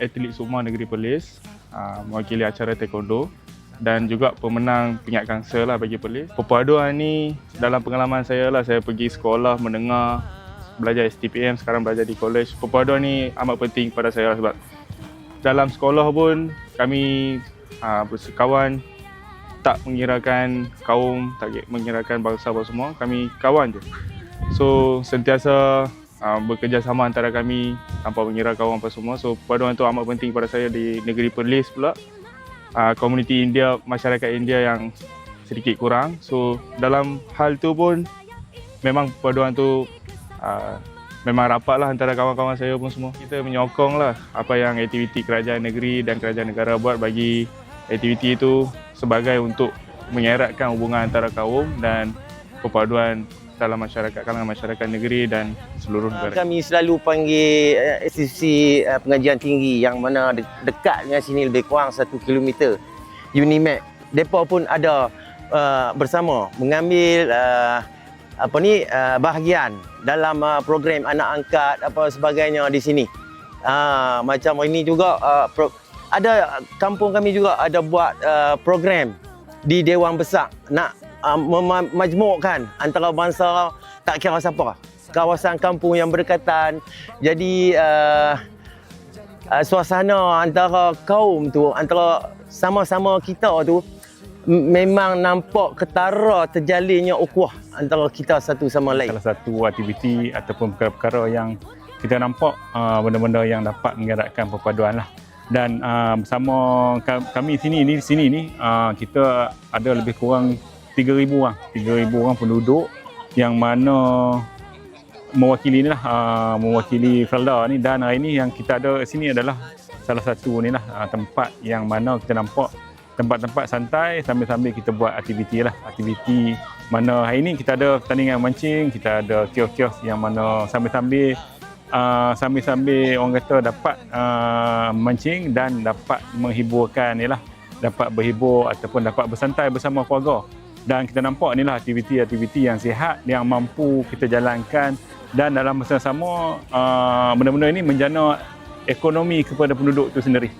atlet Sukma Negeri Perlis uh, mewakili acara taekwondo dan juga pemenang pingat gangsa lah bagi Perlis. Perpaduan ni dalam pengalaman saya lah saya pergi sekolah mendengar belajar STPM sekarang belajar di college. Perpaduan ni amat penting pada saya lah sebab dalam sekolah pun kami uh, bersekawan tak mengirakan kaum, tak mengirakan bangsa apa semua, kami kawan je. So sentiasa uh, bekerjasama antara kami tanpa mengira kaum apa semua. So perpaduan itu amat penting pada saya di negeri Perlis pula. Uh, komuniti India, masyarakat India yang sedikit kurang. So dalam hal tu pun memang perpaduan tu uh, memang rapat lah antara kawan-kawan saya pun semua. Kita menyokong lah apa yang aktiviti kerajaan negeri dan kerajaan negara buat bagi aktiviti itu sebagai untuk mengeratkan hubungan antara kaum dan perpaduan dalam masyarakat kalangan masyarakat negeri dan seluruh negara. Kami selalu panggil institusi uh, pengajian tinggi yang mana de- dekat dengan sini lebih kurang satu kilometer. Unimed. Mereka pun ada uh, bersama mengambil apa ni bahagian dalam program anak angkat apa sebagainya di sini. Uh, macam ini juga ada kampung kami juga ada buat program di Dewan Besar nak uh, mem- majmukkan antara bangsa tak kira siapa. Kawasan kampung yang berdekatan. Jadi uh, uh, suasana antara kaum tu antara sama-sama kita tu memang nampak ketara terjalinnya ukhuwah antara kita satu sama lain. Salah satu aktiviti ataupun perkara-perkara yang kita nampak uh, benda-benda yang dapat menggerakkan perpaduan lah. Dan uh, bersama ka- kami sini ni sini ni uh, kita ada lebih kurang 3000 orang, 3000 orang penduduk yang mana mewakili ni lah uh, mewakili Felda ni. Dan hari ni yang kita ada sini adalah salah satu ni lah uh, tempat yang mana kita nampak tempat-tempat santai sambil-sambil kita buat aktiviti lah. Aktiviti mana hari ni kita ada pertandingan mancing kita ada kios-kios yang mana sambil-sambil uh, sambil-sambil orang kata dapat uh, mancing dan dapat menghiburkan ni lah. Dapat berhibur ataupun dapat bersantai bersama keluarga dan kita nampak ni lah aktiviti-aktiviti yang sihat yang mampu kita jalankan. Dan dalam masa yang sama uh, benda-benda ini menjana ekonomi kepada penduduk itu sendiri.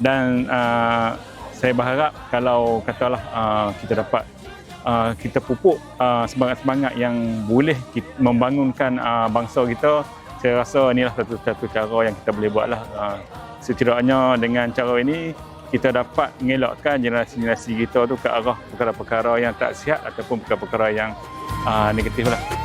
Dan uh, saya berharap kalau katalah uh, kita dapat uh, kita pupuk uh, semangat-semangat yang boleh membangunkan uh, bangsa kita saya rasa inilah satu-satu cara yang kita boleh buat lah uh, setidaknya dengan cara ini kita dapat mengelakkan generasi-generasi kita tu ke arah perkara-perkara yang tak sihat ataupun perkara-perkara yang uh, negatif lah.